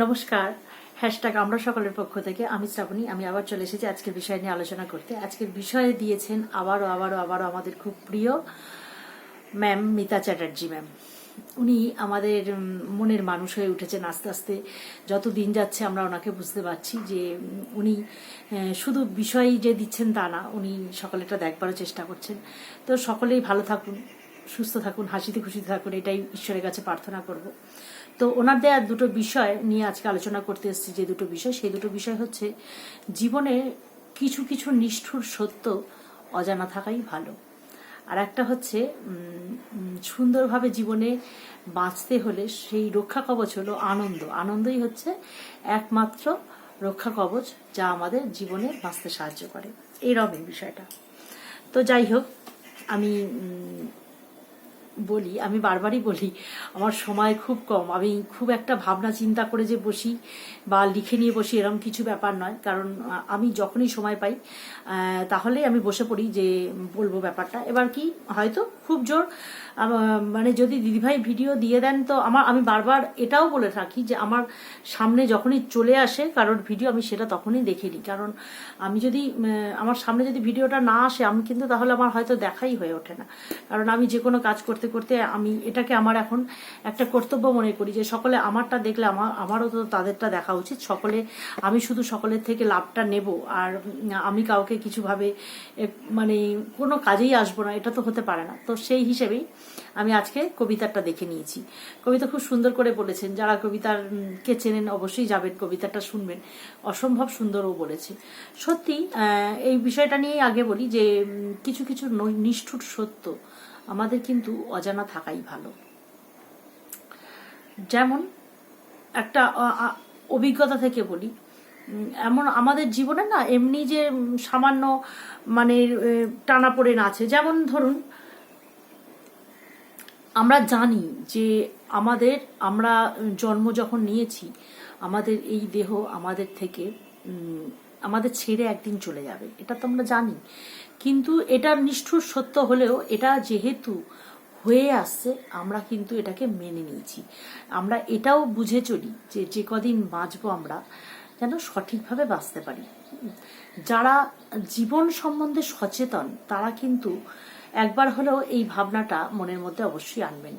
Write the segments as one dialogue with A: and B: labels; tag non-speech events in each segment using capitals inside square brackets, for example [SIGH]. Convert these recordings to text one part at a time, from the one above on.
A: নমস্কার। হ্যাশট্যাগ আমরা সকলের পক্ষ থেকে, আমি শ্রাবণী, আমি আবার চলে এসেছি আজকের বিষয় নিয়ে আলোচনা করতে। আজকের বিষয়ে দিয়েছেন আবারও আবারও আবারও আমাদের খুব প্রিয় ম্যাম মিতা চ্যাটার্জি ম্যাম। উনি আমাদের মনের মানুষ হয়ে উঠেছেন আস্তে আস্তে। যত দিন যাচ্ছে আমরা ওনাকে বুঝতে পারছি যে উনি শুধু বিষয় যে দিচ্ছেন তা না, উনি সকলেটা দেখবারও চেষ্টা করছেন। তো সকলেই ভালো থাকুন, সুস্থ থাকুন, হাসিতে খুশিতে থাকুন, এটাই ঈশ্বরের কাছে প্রার্থনা করব। তো ওনার দেয়া দুটো বিষয় নিয়ে আজকে আলোচনা করতে এসেছি, যে দুটো বিষয়, সেই দুটো বিষয় হচ্ছে জীবনে কিছু কিছু নিষ্ঠুর সত্য অজানা থাকাই ভালো। আর একটা হচ্ছে সুন্দরভাবে জীবনে বাঁচতে হলে সেই রক্ষা কবচ হলো আনন্দ। আনন্দই হচ্ছে একমাত্র রক্ষা কবচ যা আমাদের জীবনে বাঁচতে সাহায্য করে। এই রকমের বিষয়টা। তো যাই হোক, আমি বলি আমি বারবারই বলি আমার সময় খুব কম। আমি খুব একটা ভাবনা চিন্তা করে যে বসি বা লিখে নিয়ে বসি এরকম কিছু ব্যাপার নয়। কারণ আমি যখনই সময় পাই আহ, তাহলেই আমি বসে পড়ি যে বলব ব্যাপারটা। এবার কি হয়তো খুব জোর মানে যদি দিদিভাই ভিডিও দিয়ে দেন তো আমার আমি বারবার এটাও বলে থাকি যে আমার সামনে যখনই চলে আসে কারোর ভিডিও আমি সেটা তখনই দেখে নিই। কারণ আমি যদি আমার সামনে যদি ভিডিওটা না আসে আমি কিন্তু তাহলে আমার হয়তো দেখাই হয়ে ওঠে না। কারণ আমি যে কোনো কাজ করতে করতে করতে আমি এটাকে আমার এখন একটা কর্তব্য মনে করি যে সকলে আমারটা দেখলে আমার, আমারও তো তাদেরটা দেখা উচিত। সকলে, আমি শুধু সকলের থেকে লাভটা নেব আর আমি কাউকে কিছুভাবে মানে কোনো কাজেই আসব না, এটা তো হতে পারে না। তো সেই হিসেবেই আমি আজকে কবিতাটা দেখে নিয়েছি। কবিতা খুব সুন্দর করে বলেছেন, যারা কবিতার কে চেনেন অবশ্যই যাবেন, কবিতাটা শুনবেন। অসম্ভব সুন্দরও বলেছে। সত্যি এই বিষয়টা নিয়েই আগে বলি যে কিছু কিছু নিষ্ঠুর সত্য আমাদের কিন্তু অজানা থাকাই ভালো। যেমন একটা অভিজ্ঞতা থেকে বলি এমন আমাদের জীবনে না এমনি যে সামান্য মানে টানা পড়ে আছে। যেমন ধরুন, আমরা জানি যে আমাদের, আমরা জন্ম যখন নিয়েছি, আমাদের এই দেহ আমাদের থেকে আমাদের ছেড়ে একদিন চলে যাবে। এটা তো আমরা জানি। কিন্তু এটা নিষ্ঠুর সত্য হলেও এটা যেহেতু হয়ে আসছে, আমরা কিন্তু এটাকে মেনে নিয়েছি। আমরা এটাও বুঝে চলি যে যে কদিন বাঁচবো আমরা, যেন সঠিকভাবে বাঁচতে পারি। যারা জীবন সম্বন্ধে সচেতন, তারা কিন্তু একবার হলেও এই ভাবনাটা মনের মধ্যে অবশ্যই আনবেন।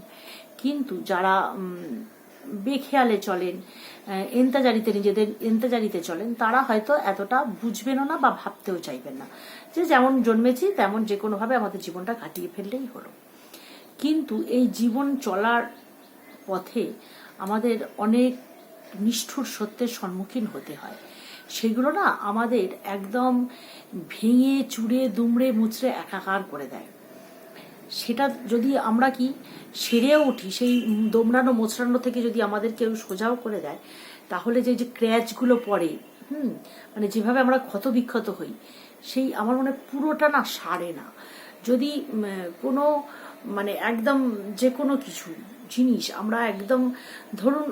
A: কিন্তু যারা বেখেয়ালে চলেন এন্তাজারিতে নিজেদের এন্তাজারিতে চলেন, তারা হয়তো এতটা বুঝবেনও না বা ভাবতেও চাইবেন না। যে যেমন জন্মেছি, তেমন যে কোনোভাবে আমাদের জীবনটা কাটিয়ে ফেললেই হলো। কিন্তু এই জীবন চলার পথে আমাদের অনেক নিষ্ঠুর সত্যের সম্মুখীন হতে হয়। সেগুলো না আমাদের একদম ভেঙে চুড়ে দুমড়ে, মুচড়ে, একাকার করে দেয়। সেটা যদি আমরা কি সেরেও উঠি, সেই দোমড়ানো, মোচড়ানো থেকে যদি আমাদের কেউ সোজাও করে দেয়, তাহলে যে যে ক্র্যাচগুলো পড়ে, হুম মানে যেভাবে আমরা ক্ষত বিক্ষত হই, সেই আমার মনে পুরোটা না সারে না। যদি কোনো মানে একদম যে কোনো কিছু, জিনিস আমরা একদম ধরুন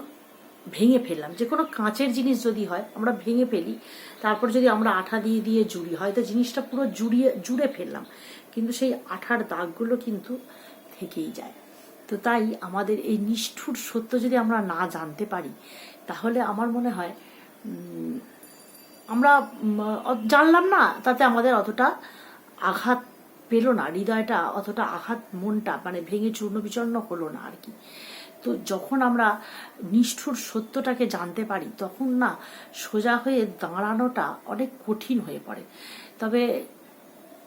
A: ভেঙে ফেললাম যে কোনো কাঁচের জিনিস যদি হয়, আমরা ভেঙে ফেলি, তারপর যদি আমরা আঠা দিয়ে দিয়ে জুড়ি, হয়তো জিনিসটা পুরো জুড়িয়ে, জুড়ে ফেললাম কিন্তু সেই আঠার দাগগুলো কিন্তু থেকেই যায়। তো তাই আমাদের এই নিষ্ঠুর সত্য যদি আমরা না জানতে পারি, তাহলে আমার মনে হয় আমরা জানলাম না, তাতে আমাদের অতটা আঘাত পেল না, হৃদয়টা অতটা আঘাত, মনটা মানে ভেঙে চূর্ণ বিচূর্ণ হলো না আর কি। তো যখন আমরা নিষ্ঠুর সত্যটাকে জানতে পারি, তখন না সোজা হয়ে দাঁড়ানোটা অনেক কঠিন হয়ে পড়ে। তবে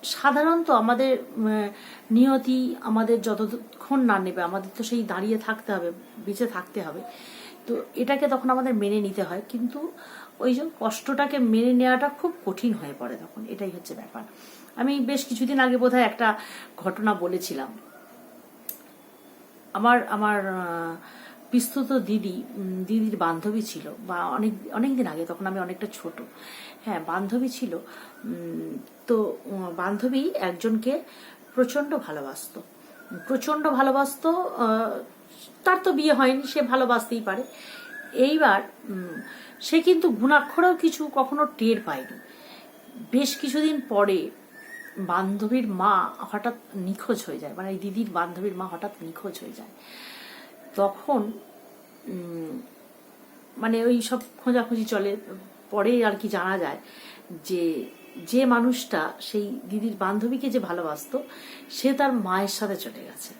A: সাধারণত আমাদের নিয়তি আমাদের যতক্ষণ না নেবে, আমাদের তো সেই দাঁড়িয়ে থাকতে হবে, বেঁচে থাকতে হবে। তো এটাকে তখন আমাদের মেনে নিতে হয়। কিন্তু ওই যে কষ্টটাকে মেনে নেওয়াটা খুব কঠিন হয়ে পড়ে তখন। এটাই হচ্ছে ব্যাপার। আমি বেশ কিছুদিন আগে বোধহয় একটা ঘটনা বলেছিলাম। আমার আমার পিস্তুত দিদি দিদির বান্ধবী ছিল বা অনেক অনেক দিন আগে, তখন আমি অনেকটা ছোট। হ্যাঁ বান্ধবী ছিল। তো বান্ধবী একজনকে প্রচণ্ড ভালোবাসতো। প্রচণ্ড ভালোবাসতো তার তো বিয়ে হয়নি, সে ভালোবাসতেই পারে। এইবার সে কিন্তু গুণাক্ষরেও কিছু কখনো টের পায়নি। বেশ কিছুদিন পরে বান্ধবীর মা হঠাৎ নিখোঁজ হয়ে যায়। মানে দিদির বান্ধবীর মা হঠাৎ নিখোঁজ হয়ে যায়। তখন মানে ওই সব খোঁজাখুঁজি চলে পরে আর কি জানা যায় যে যে মানুষটা সেই দিদির বান্ধবীকে যে ভালোবাসতো, সে তার মায়ের সাথে চলে গেছে।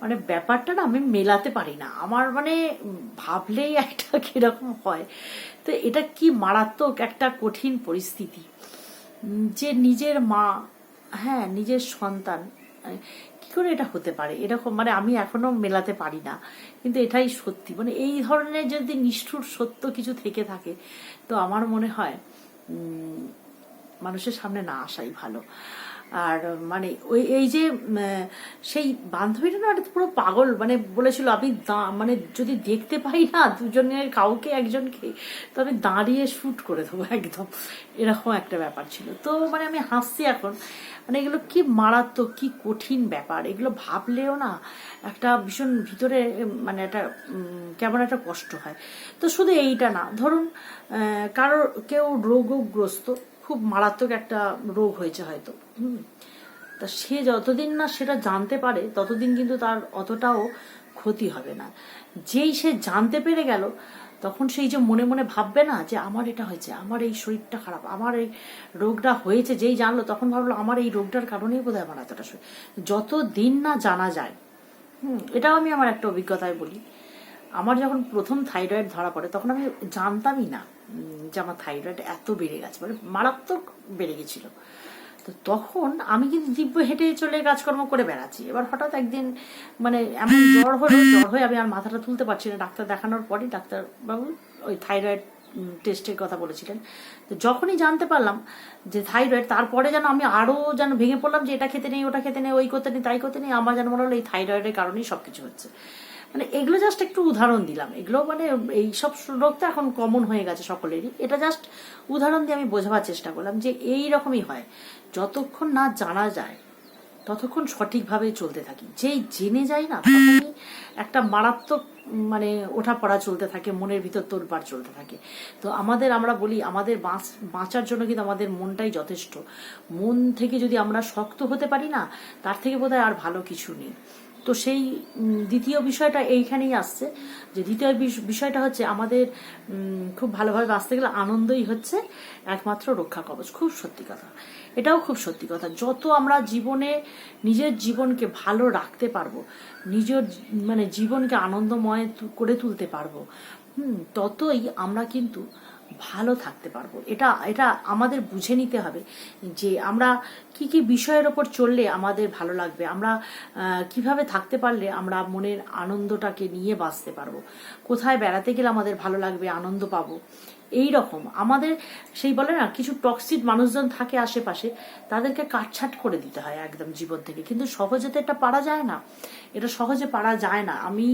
A: মানে ব্যাপারটা না আমি মেলাতে পারি না। আমার মানে ভাবলেই একটা [LAUGHS] কীরকম হয়। তো এটা কি মারাত্মক একটা কঠিন পরিস্থিতি। যে নিজের মা হ্যাঁ নিজের সন্তান করে এটা হতে পারে। এরকম মানে আমি এখনও মেলাতে পারি না। কিন্তু এটাই সত্যি। মানে এই ধরনের যদি নিষ্ঠুর সত্য কিছু থেকে থাকে, তো আমার মনে হয় মানুষের সামনে না আসাই ভালো। আর মানে ওই, এই যে সেই বান্ধবীটা না পুরো পাগল। মানে বলেছিল, আমি মানে যদি দেখতে পাই না দুজনের কাউকে, একজনকে, তো আমি দাঁড়িয়ে শুট করে দেবো একদম। এরকম একটা ব্যাপার ছিল। তো মানে আমি হাসছি এখন। মানে এগুলো কি মারাত্মক, কি কঠিন ব্যাপার? এগুলো ভাবলেও না, একটা ভীষণ ভিতরে মানে একটা কেমন একটা কষ্ট হয়। তো শুধু এইটা না, ধরুন কারোর কেউ রোগগ্রস্ত, খুব মারাত্মক একটা রোগ হয়েছে হয়তো। হুম। তা সে যতদিন না সেটা জানতে পারে, ততদিন কিন্তু তার অতটাও ক্ষতি হবে না। যেই সে জানতে পেরে গেল, তখন সেই যে মনে মনে ভাববে না যে আমার এটা হয়েছে, আমার এই শরীরটা খারাপ, আমার এই রোগটা হয়েছে, যেই জানলো, তখন ভাবলো আমার এই রোগটার কারণেই বোধহয় আমার এতটা শরীর। যত দিন না জানা যায়, হুম, এটাও আমি আমার একটা অভিজ্ঞতায় বলি, আমার যখন প্রথম থাইরয়েড ধরা পড়ে, তখন আমি জানতামই না যে আমার থাইরয়েড এত বেড়ে গেছে মানে মারাত্মক বেড়ে গেছিল। তো তখন আমি কিন্তু দিব্য হেঁটে চলে কাজকর্ম করে বেড়াচ্ছি। এবার হঠাৎ একদিন মানে এমন জ্বর হলো, জ্বর হয়ে আমি আর মাথাটা তুলতে পারছি না। ডাক্তার দেখানোর পরই ডাক্তারবাবু ওই থাইরয়েড টেস্টের কথা বলেছিলেন। তো যখনই জানতে পারলাম যে থাইরয়েড, তারপরে যেন আমি আরও যেন ভেঙে পড়লাম যে এটা খেতে নেই, ওটা খেতে নেই, ওই করতে নেই, তাই করতে নেই, আমার যেন মনে হলো এই থাইরয়েডের কারণেই সব কিছু হচ্ছে। মানে এগুলো জাস্ট একটু উদাহরণ দিলাম। এগুলো মানে এই সব রোগ তো এখন কমন হয়ে গেছে সকলেরই। এটা জাস্ট উদাহরণ দিয়ে আমি বোঝাবার চেষ্টা করলাম যে এই রকমই হয়। যতক্ষণ না জানা যায়, ততক্ষণ সঠিকভাবে চলতে থাকি। যেই জেনে যাই না একটা মারাত্মক মানে ওঠা পড়া চলতে থাকে, মনের ভিতর তোলপাড় চলতে থাকে। তো আমাদের আমরা বলি, আমাদের বাঁচ- বাঁচার জন্য কিন্তু আমাদের মনটাই যথেষ্ট। মন থেকে যদি আমরা শক্ত হতে পারি না, তার থেকে বোধহয় আর ভালো কিছু নেই। তো সেই দ্বিতীয় বিষয়টা এইখানেই আসছে যে দ্বিতীয় বিষ- বিষয়টা হচ্ছে আমাদের খুব ভালোভাবে বাঁচতে গেলে আনন্দই হচ্ছে একমাত্র রক্ষা কবচ। খুব সত্যি কথা। এটাও খুব সত্যি কথা। যত আমরা জীবনে নিজের জীবনকে ভালো রাখতে পারব, নিজের মানে জীবনকে আনন্দময় করে তুলতে পারব, হুম, ততই আমরা কিন্তু ভালো থাকতে পারব। এটা এটা আমাদের বুঝে নিতে হবে যে আমরা কি কি বিষয়ের ওপর চললে আমাদের ভালো লাগবে, আমরা কীভাবে থাকতে পারলে আমরা মনের আনন্দটাকে নিয়ে বাঁচতে পারব, কোথায় বেড়াতে গেলে আমাদের ভালো লাগবে, আনন্দ পাবো। এই রকম আমাদের সেই বলে না, কিছু টক্সিক মানুষজন থাকে আশেপাশে, তাদেরকে কাটছাট করে দিতে হয় একদম জীবন থেকে। কিন্তু সহজে তো এটা পারা যায় না। এটা সহজে পারা যায় না। আমি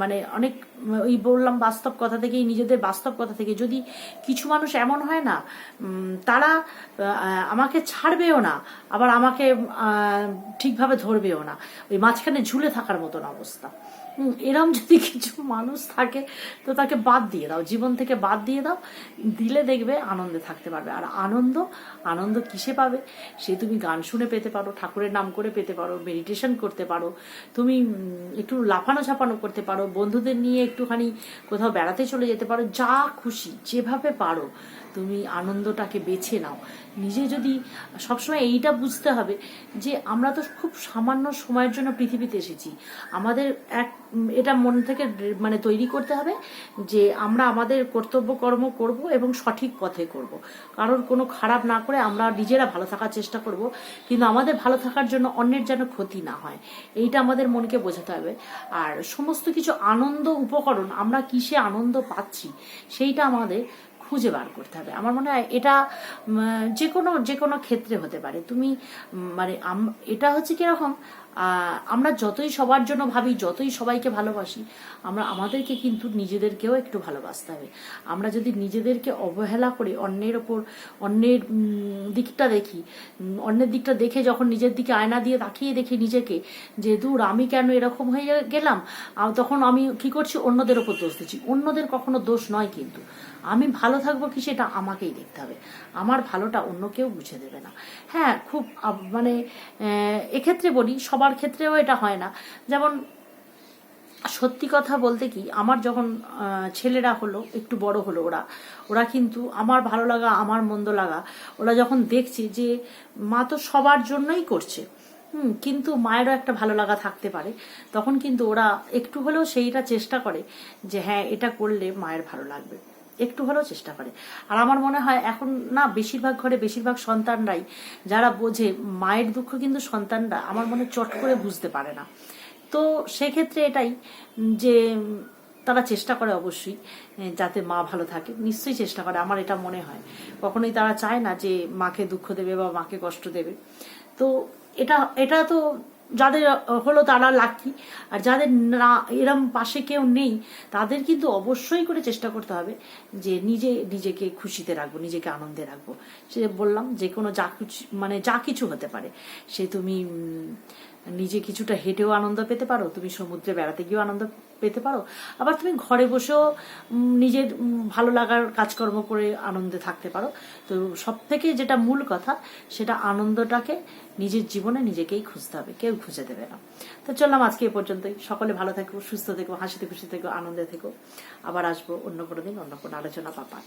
A: মানে অনেক ওই বললাম বাস্তব কথা থেকেই, নিজেদের বাস্তব কথা থেকে। যদি কিছু মানুষ এমন হয় না তারা আমাকে ছাড়বেও না, আবার আমাকে ঠিকভাবে ধরবেও না। ওই মাঝখানে ঝুলে থাকার মতন অবস্থা। এরম যদি কিছু মানুষ থাকে, তো তাকে বাদ দিয়ে দাও। জীবন থেকে বাদ দিয়ে দাও। দিলে দেখবে আনন্দে থাকতে পারবে। আর আনন্দ আনন্দ কিসে পাবে? সে তুমি গান শুনে পেতে পারো, ঠাকুরের নাম করে পেতে পারো মেডিটেশন করতে পারো, তুমি একটু লাফানো ছাপানো করতে পারো, বন্ধুদের নিয়ে একটুখানি কোথাও বেড়াতে চলে যেতে পারো, যা খুশি, যেভাবে পারো। তুমি আনন্দটাকে বেছে নাও। নিজে যদি, সবসময় এইটা বুঝতে হবে যে আমরা তো খুব সামান্য সময়ের জন্য পৃথিবীতে এসেছি। আমাদের এক, এটা মন থেকে মানে তৈরি করতে হবে যে আমরা আমাদের কর্তব্য কর্ম করব এবং সঠিক পথে করব। কারোর কোনো খারাপ না করে আমরা নিজেরা ভালো থাকার চেষ্টা করব, কিন্তু আমাদের ভালো থাকার জন্য অন্যের যেন ক্ষতি না হয়। এইটা আমাদের মনকে বোঝাতে হবে। আর সমস্ত কিছু আনন্দ উপকরণ আমরা কিসে আনন্দ পাচ্ছি, সেইটা আমাদের খুঁজে বার করতে হবে। আমার মনে হয় এটা যে কোনো যে কোনো ক্ষেত্রে হতে পারে। তুমি মানে এটা হচ্ছে কীরকম আমরা যতই সবার জন্য ভাবি, যতই সবাইকে ভালোবাসি, আমরা, আমাদেরকে কিন্তু নিজেদেরকেও একটু ভালোবাসতে হবে। আমরা যদি নিজেদেরকে অবহেলা করে অন্যের ওপর, অন্যের দিকটা দেখি অন্যের দিকটা দেখে যখন নিজের দিকে আয়না দিয়ে তাকিয়ে দেখি নিজেকে, যে দূর আমি কেন এরকম হয়ে গেলাম? তখন আমি কি করছি? অন্যদের ওপর দোষ দিচ্ছি। অন্যদের কখনো দোষ নয় কিন্তু। আমি ভালো থাকব কি সেটা আমাকেই দেখতে হবে। আমার ভালোটা অন্য কেউ বুঝে দেবে না। হ্যাঁ খুব মানে এক্ষেত্রে বলি, সবার ক্ষেত্রেও এটা হয় না। যেমন, সত্যি কথা বলতে কি, আমার যখন ছেলেরা হলো, একটু বড় হলো ওরা ওরা কিন্তু আমার ভালো লাগা, আমার মন্দ লাগা, ওরা যখন দেখছে যে, মা তো সবার জন্যই করছে, হুম, কিন্তু মায়েরও একটা ভালো লাগা থাকতে পারে, তখন কিন্তু ওরা একটু হলেও সেইটা চেষ্টা করে যে হ্যাঁ এটা করলে মায়ের ভালো লাগবে। একটু হলেও চেষ্টা করে। আর আমার মনে হয় এখন না বেশিরভাগ ঘরে বেশিরভাগ সন্তানরাই যারা বোঝে মায়ের দুঃখ কিন্তু সন্তানরা আমার মনে চট করে বুঝতে পারে না। তো সেক্ষেত্রে এটাই যে তারা চেষ্টা করে অবশ্যই যাতে মা ভালো থাকে। নিশ্চয়ই চেষ্টা করে, আমার এটা মনে হয়। কখনোই তারা চায় না যে মাকে দুঃখ দেবে বা মাকে কষ্ট দেবে। তো এটা এটা তো যাদের হলো তারা লাকি আর যাদের না, এরম পাশে কেউ নেই, তাদের কিন্তু অবশ্যই করে চেষ্টা করতে হবে যে নিজে, নিজেকে খুশিতে রাখব, নিজেকে আনন্দে রাখব। সে বললাম যে কোনো যা কিছু মানে যা কিছু হতে পারে। সে তুমি নিজে কিছুটা হেঁটেও আনন্দ পেতে পারো, তুমি সমুদ্রে বেড়াতে গিয়েও আনন্দ পেতে পারো। আবার তুমি ঘরে বসেও নিজের ভালো লাগার কাজকর্ম করে আনন্দে থাকতে পারো। তো সব থেকে যেটা মূল কথা, সেটা আনন্দটাকে নিজের জীবনে নিজেকেই খুঁজতে হবে, কেউ খুঁজে দেবে না। তো চললাম আজকে এ পর্যন্তই। সকলে ভালো থেকো, সুস্থ থেকো, হাসিতে খুশি থেকো, আনন্দে থেকো। আবার আসব অন্য কোনো দিন, অন্য কোনো আলোচনা পাপা